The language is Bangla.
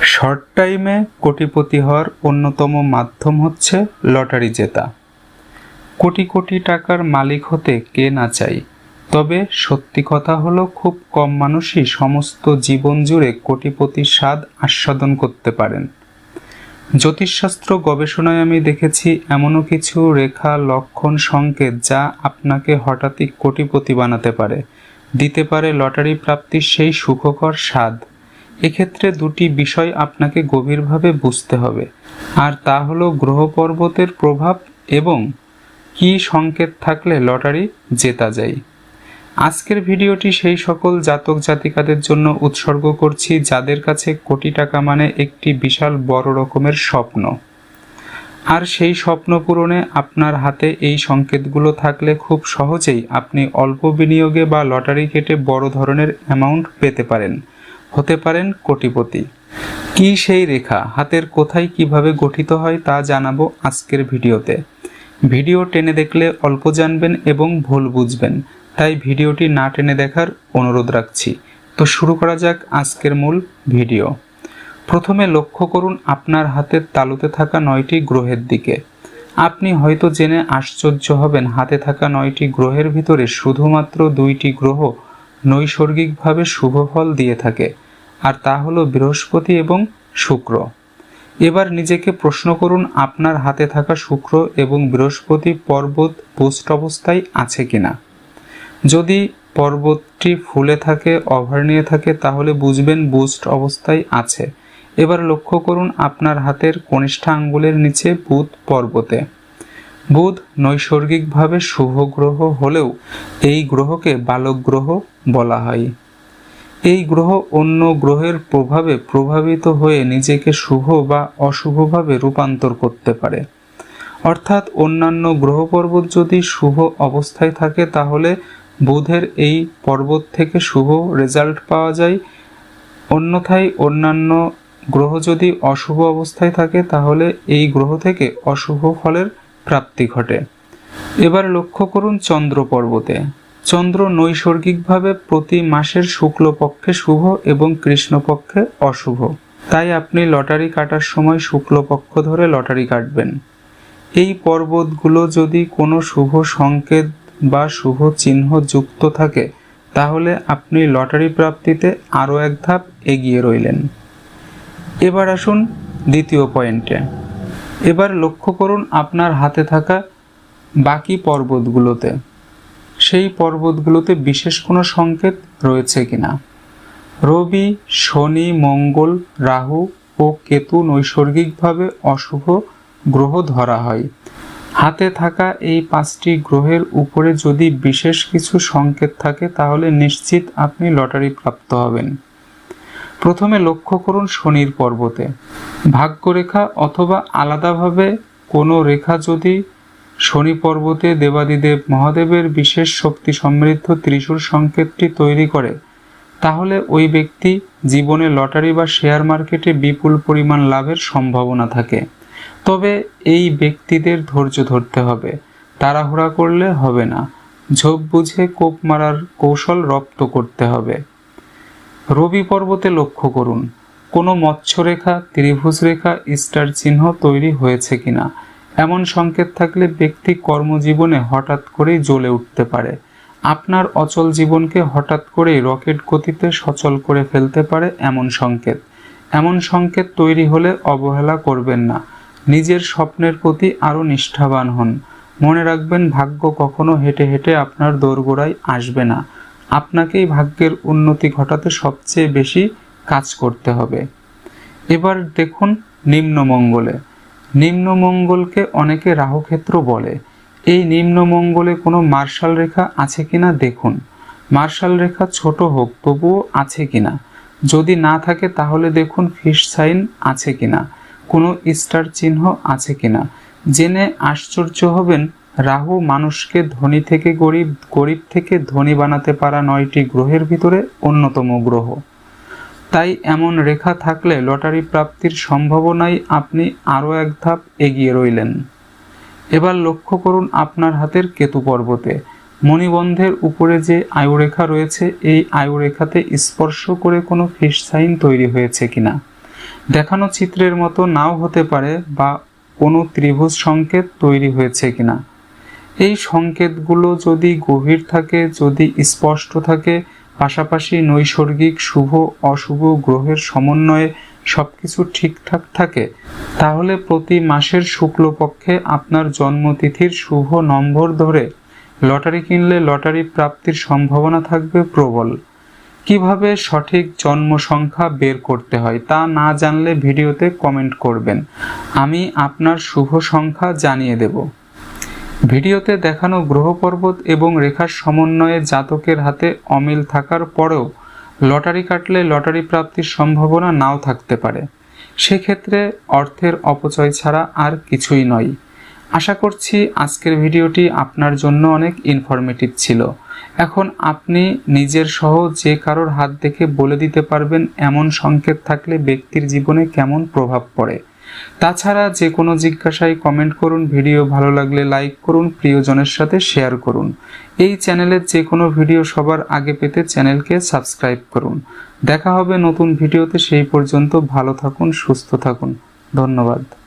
শর্ট টাইমে কোটিপতি হওয়ার অন্যতম মাধ্যম হচ্ছে লটারি জেতা। কোটি কোটি টাকার মালিক হতে কে না চাই, তবে সত্যি কথা হলো খুব কম মানুষই সমস্ত জীবন জুড়ে কোটিপতির স্বাদ আস্বাদন করতে পারেন। জ্যোতিষশাস্ত্র গবেষণায় আমি দেখেছি এমনও কিছু রেখা, লক্ষণ, সংকেত যা আপনাকে হঠাৎই কোটিপতি বানাতে পারে, দিতে পারে লটারি প্রাপ্তির সেই সুখকর স্বাদ। এক্ষেত্রে দুটি বিষয় আপনাকে গভীরভাবে বুঝতে হবে। আর তা হলো গ্রহ পর্বতের প্রভাব এবং কী সংকেত থাকলে লটারি জেতা যায়। আজকের ভিডিওটি সেই সকল জাতক জাতিকাদের জন্য উৎসর্গ করছি, যাদের কাছে কোটি টাকা মানে একটি বিশাল বড় রকমের স্বপ্ন। আর সেই স্বপ্ন পূরণে আপনার হাতে এই সংকেতগুলো থাকলে খুব সহজেই আপনি অল্প বিনিয়োগে বা লটারি কেটে বড় ধরনের অ্যামাউন্ট পেতে পারেন। হতে পারেন কোটিপতি। কি সেই রেখা? হাতের কোথায় কীভাবে গঠিত হয় তা জানাব আজকের ভিডিওতে। ভিডিও টেনে দেখলে অল্প জানবেন এবং ভুল বুঝবেন। তাই ভিডিওটি না টেনে দেখার অনুরোধ রাখছি। তো শুরু করা যাক আজকের মূল ভিডিও। প্রথমে লক্ষ্য করুন আপনার হাতের তালুতে থাকা নয়টি গ্রহের দিকে। আপনি হয়তো জেনে আশ্চর্য হবেন, হাতে থাকা নয়টি গ্রহের ভিতরে শুধুমাত্র দুইটি গ্রহ নৈসর্গিকভাবে শুভ ফল দিয়ে থাকে, আর তা হলো বৃহস্পতি এবং শুক্র। এবার নিজেকে প্রশ্ন করুন, আপনার হাতে থাকা শুক্র এবং বৃহস্পতি পর্বত বুস্ট অবস্থায় আছে কিনা? যদি পর্বতটি ফুলে থাকে ওভার নিয়ে থাকে, তাহলে বুঝবেন বুস্ট অবস্থায় আছে। এবার লক্ষ্য করুন, আপনার হাতের কনিষ্ঠ আঙ্গুলের নিচে বুধ পর্বতে। বুধ নৈসর্গিকভাবে শুভ গ্রহ হলেও এই গ্রহকে বালক গ্রহ বলা হয়। এই গ্রহ অন্য গ্রহের প্রভাবে প্রভাবিত হয়ে নিজেকে শুভ বা অশুভভাবে রূপান্তর করতে পারে। অর্থাৎ অন্যান্য গ্রহ পর্বত যদি শুভ অবস্থায় থাকে, তাহলে বুধের এই পর্বত থেকে শুভ রেজাল্ট পাওয়া যায়। অন্যথায় অন্যান্য গ্রহ যদি অশুভ অবস্থায় থাকে, তাহলে এই গ্রহ থেকে অশুভ ফলের প্রাপ্তি ঘটে। এবার লক্ষ্য করুন চন্দ্র পর্বতে। চন্দ্র নৈসর্গিকভাবে প্রতি মাসের শুক্লপক্ষে শুভ এবং কৃষ্ণপক্ষে অশুভ। তাই আপনি লটারি কাটার সময় শুক্লপক্ষ ধরে লটারি কাটবেন। এই পর্বতগুলো যদি কোনো শুভ সংকেত বা শুভ চিহ্ন যুক্ত থাকে, তাহলে আপনি লটারি প্রাপ্তিতে আরও এক ধাপ এগিয়ে রইলেন। এবার আসুন দ্বিতীয় পয়েন্টে। এবার লক্ষ্য করুন আপনার হাতে থাকা বাকি পর্বতগুলোতে। সেই পর্বতগুলোতে বিশেষ কোনো সংকেত রয়েছে কিনা? রবি, শনি, মঙ্গল, রাহু ও কেতু নৈসর্গিকভাবে অশুভ গ্রহ ধরা হয়। হাতে থাকা এই পাঁচটি গ্রহের উপরে যদি বিশেষ কিছু সংকেত থাকে, তাহলে নিশ্চিত আপনি লটারি প্রাপ্ত হবেন। প্রথমে লক্ষ্য করুন শনির পর্বতে। ভাগ্যরেখা অথবা আলাদাভাবে কোনো রেখা যদি শনি পর্বতে দেবাদিদেব মহাদেবের বিশেষ শক্তি সমৃদ্ধ ত্রিশূল সংকেতটি তৈরি করে, তাহলে ওই ব্যক্তি জীবনে লটারি বা শেয়ার মার্কেটে বিপুল পরিমাণ লাভের সম্ভাবনা থাকে। তবে এই ব্যক্তিদের ধৈর্য ধরতে হবে। তাড়াহুড়া করলে হবে না। ঝোপ বুঝে কোপ মারার কৌশল রপ্ত করতে হবে। রবি পর্বতে লক্ষ্য করুন। কোনো মৎস্যরেখা, ত্রিভুজ রেখা, স্টার চিহ্ন তৈরি হয়েছে কিনা। এমন সংকেত থাকলে ব্যক্তি কর্মজীবনে হঠাৎ করেই জ্বলে উঠতে পারে। আপনার অচল জীবনকে হঠাৎ করেই রকেট গতিতে সচল করে ফেলতে পারে এমন সংকেত। এমন সংকেত তৈরি হলে অবহেলা করবেন না। নিজের স্বপ্নের প্রতি আরও নিষ্ঠাবান হন। মনে রাখবেন ভাগ্য কখনো হেঁটে হেঁটে আপনার দোরগোড়ায় আসবে না। আপনাকেই ভাগ্যের উন্নতি ঘটাতে সবচেয়ে বেশি কাজ করতে হবে। এবার দেখুন নিম্নমঙ্গলে নিম্নমঙ্গলকে অনেকে রাহুক্ষেত্র বলে। এই নিম্নমঙ্গলে কোনো মার্শাল রেখা আছে কিনা দেখুন। মার্শাল রেখা ছোট হোক, তবুও আছে কিনা। যদি না থাকে তাহলে দেখুন ফিশ সাইন আছে কিনা। কোনো স্টার চিহ্ন আছে কিনা। জেনে আশ্চর্য হবেন রাহু মানুষকে ধনী থেকে গরিব গরিব থেকে ধনী বানাতে পারা নয়টি গ্রহের ভিতরে অন্যতম গ্রহ। তাই এমন রেখা থাকলে লটারি প্রাপ্তির সম্ভাবনায় আপনি আরও এক ধাপ এগিয়ে রইলেন। এবার লক্ষ্য করুন আপনার হাতের কেতু পর্বতে। মণিবন্ধের উপরে যে আয়ুরেখা রয়েছে, এই আয়ুরেখাতে স্পর্শ করে কোনো ফিস সাইন তৈরি হয়েছে কিনা। দেখানো চিত্রের মতো নাও হতে পারে বা কোনো ত্রিভুজ সংকেত তৈরি হয়েছে কিনা। এই সংকেতগুলো যদি গভীর থাকে, যদি স্পষ্ট থাকে, পাশাপাশি নৈসর্গিক শুভ, অশুভ গ্রহের সমন্বয়ে সবকিছু ঠিকঠাক থাকে, তাহলে প্রতি মাসের শুক্লপক্ষে আপনার জন্মতিথির শুভ নম্বর ধরে লটারি কিনলে লটারি প্রাপ্তির সম্ভাবনা থাকবে প্রবল। কীভাবে সঠিক জন্ম সংখ্যা বের করতে হয় তা না জানলে ভিডিওতে কমেন্ট করবেন। আমি আপনার শুভ সংখ্যা জানিয়ে দেব। ভিডিওতে দেখানো গ্রহ পর্বত এবং রেখার সমন্বয়ে জাতকের হাতে অমিল থাকার পরেও লটারি কাটলে লটারি প্রাপ্তির সম্ভাবনা নাও থাকতে পারে। সেক্ষেত্রে অর্থের অপচয় ছাড়া আর কিছুই নয়। আশা করছি আজকের ভিডিওটি আপনার জন্য অনেক ইনফরমেটিভ ছিল। এখন আপনি নিজের সহ যে কারোর হাত দেখে বলে দিতে পারবেন এমন সংকেত থাকলে ব্যক্তির জীবনে কেমন প্রভাব পড়ে। তাছাড়া যে কোনো জিজ্ঞাসায় কমেন্ট করুন ভিডিও ভালো লাগলে লাইক করুন, প্রিয়জনের সাথে শেয়ার করুন। এই চ্যানেলের যে কোনো ভিডিও সবার আগে পেতে চ্যানেলকে সাবস্ক্রাইব করুন। দেখা হবে নতুন ভিডিওতে সেই পর্যন্ত ভালো থাকুন, সুস্থ থাকুন। ধন্যবাদ।